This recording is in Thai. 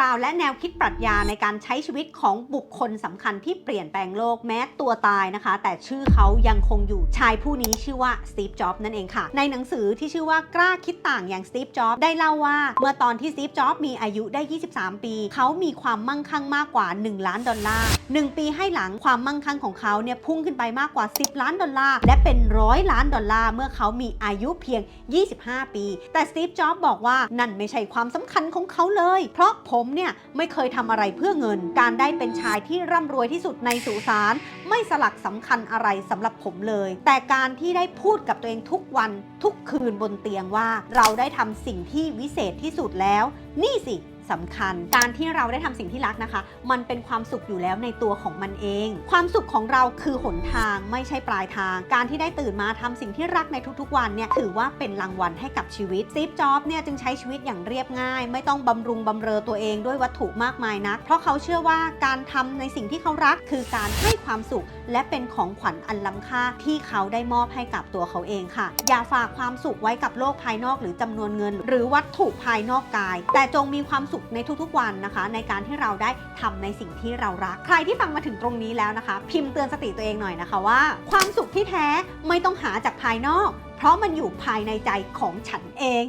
ราวและแนวคิดปรัชญาในการใช้ชีวิตของบุคคลสำคัญที่เปลี่ยนแปลงโลกแม้ตัวตายนะคะ แต่ชื่อเขายังคงอยู่ชายผู้นี้ชื่อว่าสตีฟจ็อบนั่นเองค่ะ ในหนังสือที่ชื่อว่ากล้าคิดต่างอย่างสตีฟจ็อบได้เล่าว่า เมื่อตอนที่สตีฟจ็อบมีอายุได้ 23 ปี เขามีความมั่งคั่งมากกว่า 1 ล้านดอลลาร์ 1 ปีให้หลังความมั่งคั่งของเขาเนี่ยพุ่งขึ้นไปมากกว่า 10 ล้านดอลลาร์และเป็นร้อยล้านดอลลาร์เมื่อเขามีอายุเพียง 25 ปี แต่สตีฟจ็อบบอกว่านั่นไม่ใช่ความสำคัญของเขาเลย เพราะผมเนี่ยไม่เคยทำอะไรเพื่อเงิน การได้เป็นชายที่ร่ำรวยที่สุดในสุสานไม่สลักสำคัญอะไรสำหรับผมเลย แต่การที่ได้พูดกับตัวเองทุกวันทุกคืนบนเตียงว่า เราได้ทำสิ่งที่วิเศษที่สุดแล้ว นี่สิ สำคัญ การที่เราได้ทำสิ่งที่รักนะคะ มันเป็นความสุขอยู่แล้วในตัวของมันเอง ความสุขของเราคือหนทางไม่ใช่ปลายทาง การที่ได้ตื่นมาทำสิ่งที่รักในทุกๆ วันเนี่ยถือว่าเป็นรางวัลให้กับชีวิตซีฟจ็อบเนี่ยจึงใช้ชีวิตอย่างเรียบง่าย ไม่ต้องบำรุงบำเรอตัวเองด้วยวัตถุมากมายนัก เพราะเขาเชื่อว่าการทำในสิ่งที่เขารัก คือการให้ความสุข และเป็นของขวัญอันล้ำค่าที่เขาได้มอบให้กับตัวเขาเองค่ะ อย่าฝากความสุขไว้กับโลกภายนอกหรือจำนวนเงิน หรือวัตถุภายนอกกาย แต่จงมีความสุขในทุกๆวันนะคะ ในการที่เราได้ทำในสิ่งที่เรารัก ใครที่ฟังมาถึงตรงนี้แล้วนะคะ พิมพ์เตือนสติตัวเองหน่อยนะคะว่า ความสุขที่แท้ไม่ต้องหาจากภายนอก เพราะมันอยู่ภายในใจของฉันเอง